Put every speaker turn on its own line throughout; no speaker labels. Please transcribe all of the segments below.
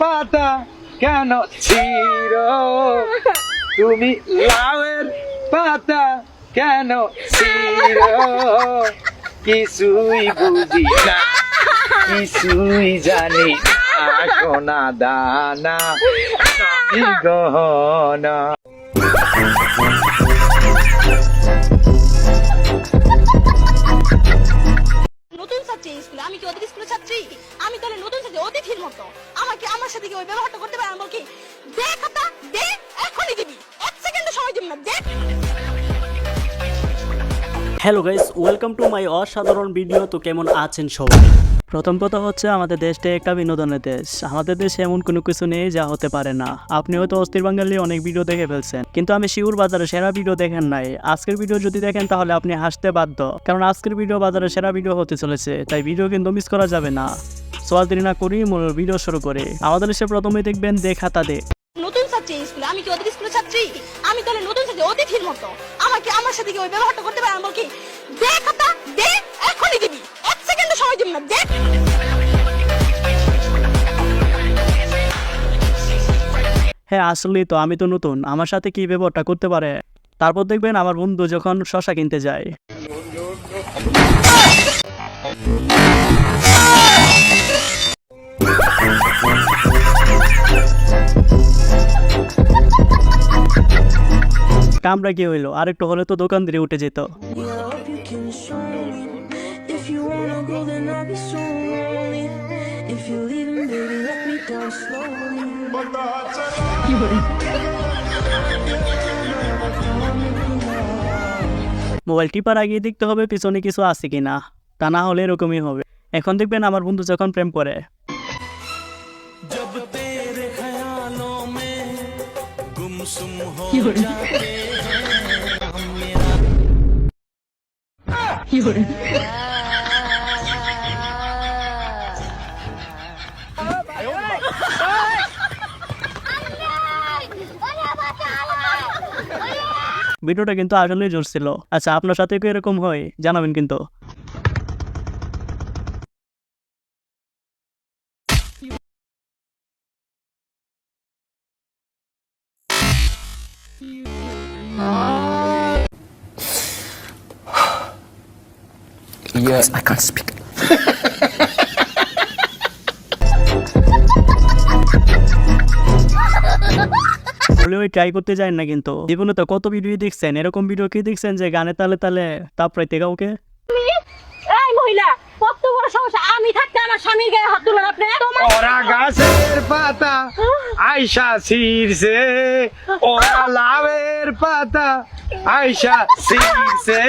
পাতা কেন ছির তুমি লাউয়ের পাতা কেন ছির কিছুই বুঝি না, কিছুই জানি সোনা দানা গহনা।
নতুন ছাত্রী স্কুলে? আমি কি ওদের স্কুলের ছাত্রী? আমি তাহলে অতিথির মতো। আমাকে আমার সাথে কি ওই ব্যবহারটা করতে পারে আমি বলকি দে খাতা দে, এখনই দিবি। এক সেকেন্ডে সময় দিবি না, দেখ।
Hello guys welcome to my অসাধারণ ভিডিও তো কেমন আছেন সবাই? প্রথম কথা হচ্ছে আমাদের দেশটা একটা বিনোদনের দেশ। আমাদের দেশে এমন কোনো কিছু নেই যা হতে পারে না। আপনি হয়তো অস্থির বাঙালি, অনেক ভিডিও দেখে ফেলছেন। কিন্তু আমি শিউর বাজারে সেরা ভিডিও দেখেন নাই। আজকের ভিডিও যদি দেখেন তাহলে আপনি হাসতে বাধ্য। কারণ আজকের ভিডিও বাজারে সেরা ভিডিও হতে চলেছে, তাই ভিডিও কিন্তু মিস করা যাবে না। সোয়াল দেরি না করি মূল ভিডিও শুরু করে। আমাদের দেশে প্রথমে দেখবেন দেখা তা দে
নতুন ছাত্রী স্কুলে আমি কি ওদের স্কুলের ছাত্রী? আমি তাহলে নতুন ছাত্রী, অতিথির মতো। আমাকে আমার সাথে কি ওই ব্যবহারটা করতে পারে আমি বলকি? দে খাতা দে, এখনই দিবি সময় দিবি না দে
হ্যাঁ আসলেই তো, আমি তো নতুন। আমার সাথে কি ব্যবহারটা করতে পারে? তারপর দেখবেন আমার বন্ধু যখন শশা কিনতে যায়। কামরা কি হইল? আরেকটু হলে তো দোকান দিয়ে উঠে যেত। মোবাইল টিপার আগে দেখতে হবে, পিছনে কিছু আছে কিনা। তা না হলে এরকমই হবে। এখন দেখবেন আমার বন্ধু যখন প্রেম করে? ভিডিওটা কিন্তু আসলেই জোর ছিল। আচ্ছা আপনার সাথে কি এরকম হয়? জানাবেন কিন্তু।
Yes, I can't speak.
বলে ওই ট্রাই করতে যায় না কিন্তু। জীবনে তো কত ভিডিও দেখছেন? এরকম ভিডিও কি দেখছেন যে গানে তালে তালে তাপ রাইতে কাউকে?
এই মহিলা কত বড় সমস্যা। আমি থাকতে আমার স্বামীর গায়ে হাত তুলেন আপনি? তোমার
ওরা গাছের পাতা আইসা ছিড়ছে। ওরা লাভের পাতা আইসা ছিড়ছে।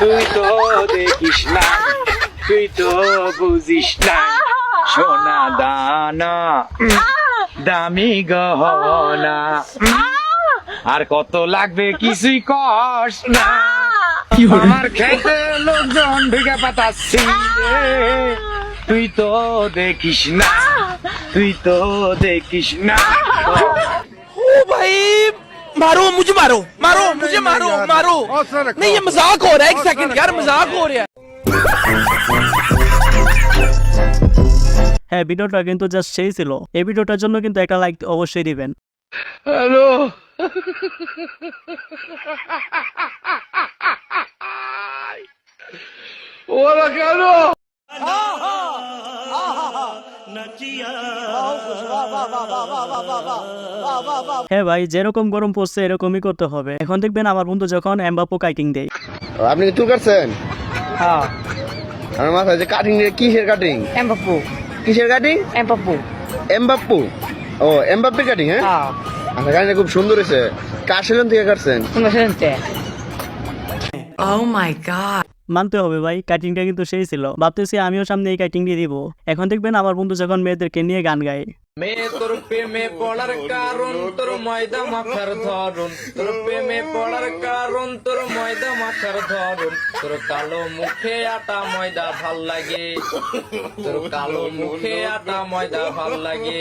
তুই তো দেখিস না তুই তো বুঝিস না সোনা দানা। দামি গহনা উম, আর কত লাগবে কিছুই কস না আমার খেতে লোকজন ঢুকে পাতা ছিঁড়ে তুই তো দেখিস না তুই তো দেখিস না
ओ भाई मारो मुझे मारो मारो मुझे मारो मारो नहीं ये मजाक हो रहा है एक सेकंड यार मजाक हो रहा है
হ্যাঁ ভিডিওটা কিন্তু জাস্ট সেই ছিল। এই ভিডিওটার জন্য কিন্তু একটা লাইক অবশ্যই দিবেন।
হ্যালো ওরা কেন?
হ্যাঁ ভাই যেরকম গরম পড়ছে এরকমই করতে হবে। এখন দেখবেন আমার বন্ধু যখন এমবাপো কাইটিং দেয়।
আপনি কি চুল কাটছেন?
হ্যাঁ।
আমার মাথায় যে কাটিং কিসের কাটিং
এমবাপ্পু।
কিসের কাটিং
এমবাপ্পু।
এমবাপ্পু? ও এমবাপ্পের কাটিং হ্যাঁ?
হ্যাঁ।
আচ্ছা কাটিংটা খুব সুন্দর হয়েছে। কার সেলুন থেকে কাটছেন?
ও মাই গড
মানতে হবে ভাই কাটিংটা কিন্তু সেই ছিল। ভাবতেছি আমিও সামনে এই কাটিংটি দিয়ে দিব। এখন দেখবেন আমার বন্ধু যখন মেয়েদেরকে নিয়ে গান গায়।
মেয়ে তোর প্রেমে পড়ার কারণ তোর ময়দা মাথার ধরন। তোর প্রেমে পড়ার কারণ তোর ময়দা মাথার ধরন। তোর কালো মুখে আটা ময়দা ভালো লাগে। তোর কালো মুখে আটা ময়দা ভালো লাগে।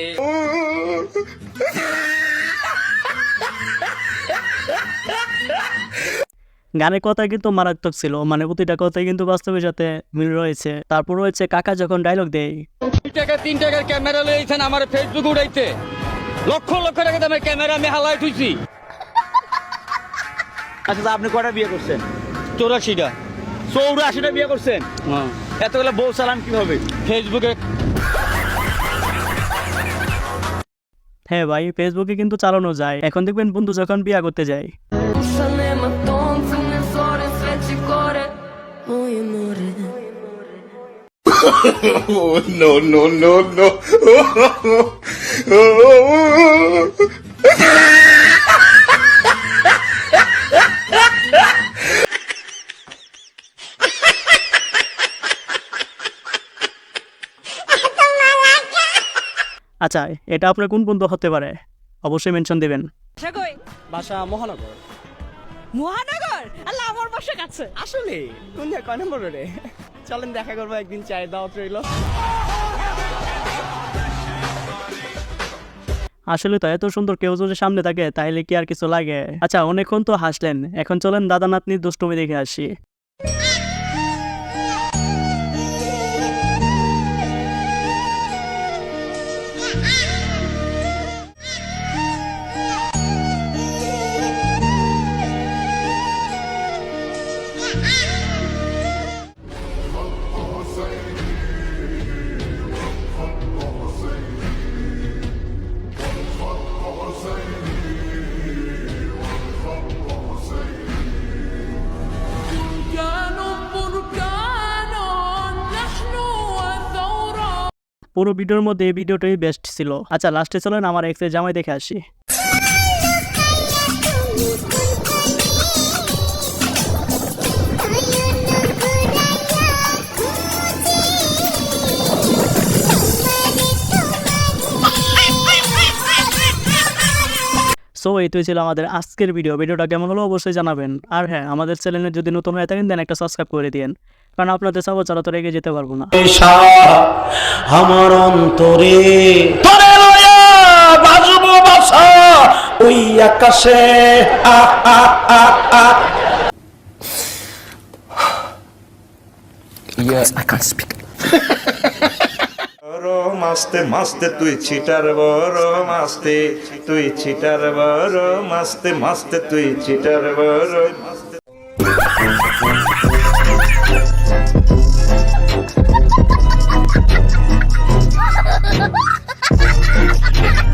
গানের কথা কিন্তু মারাত্মক ছিল মানে প্রতিটা কথাই কিন্তু বাস্তবের সাথে মিল রয়েছে। তারপর রয়েছে কাকা যখন ডায়লগ দেয়।
টাকা তিন টাকার ক্যামেরা লইছেন আমার ফেসবুক উড়াইতে। লক্ষ লক্ষ টাকা দামের ক্যামেরা আমি হালাই তুইছি
আচ্ছা আপনি কয়টা বিয়ে করছেন?
চৌরাশিটা।
চৌরাশিটা বিয়ে করছেন? এতগুলো বউ সালাম কীভাবে?
ফেসবুকে
হ্যাঁ ভাই ফেসবুকে কিন্তু চালানো যায়। এখন দেখবেন বন্ধু যখন বিয়া করতে যায়। আচ্ছা এটা আপনার কোন বন্ধু হতে পারে? অবশ্যই মেনশন দেবেন।
বাসা মহানগর।
মহানগর? আল্লাহ আমার বাসা কাছে।
আসলে? কোন জায়গা কয় নম্বর রে চলেন, দেখা করব একদিন, চায়ের দাওয়াত রইল।
আসলে তো এত সুন্দর কেউ যদি সামনে থাকে, তাইলে কি আর কিছু লাগে? আচ্ছা অনেকক্ষণ তো হাসলেন। এখন চলেন দাদা নাতনির দুষ্টুমি দেখে আসি। পুরো ভিডিওর মধ্যে এই ভিডিওটাই বেস্ট ছিল। আচ্ছা লাস্টে চলেন, আমার এক্সের জামাই দেখে আসি। সো এই তো ছিল আমাদের আজকের ভিডিও ভিডিওটা কেমন হলো অবশ্যই জানাবেন। আর হ্যাঁ আমাদের চ্যানেলে যদি নতুন হয়ে থাকেন দেন একটা সাবস্ক্রাইব করে দিন কারণ আপনাদের সাপোর্ট ছাড়া তো রেগে যেতে পারব না।
আমার অন্তরে। তোরে লয়া বাজবো বাসা ওই আকাশে। আ আ আ আ বড় মাস্তে মাস্তে তুই ছিটার বড় মাস্তে তুই ছিটার বড় মাস্তে মাস্তে তুই ছিটার বড় মাস্তে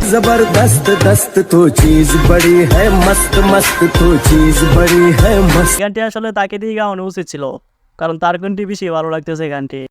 जबरदस्त दस्त तो चीज बड़ी है मस्त मस्त तो चीज बड़ी है मस्त
গানটি আসলে তাকে দিয়ে গাওয়ানো উচিত ছিল কারণ তার গানটি বেশি ভালো লাগতেছে গানটি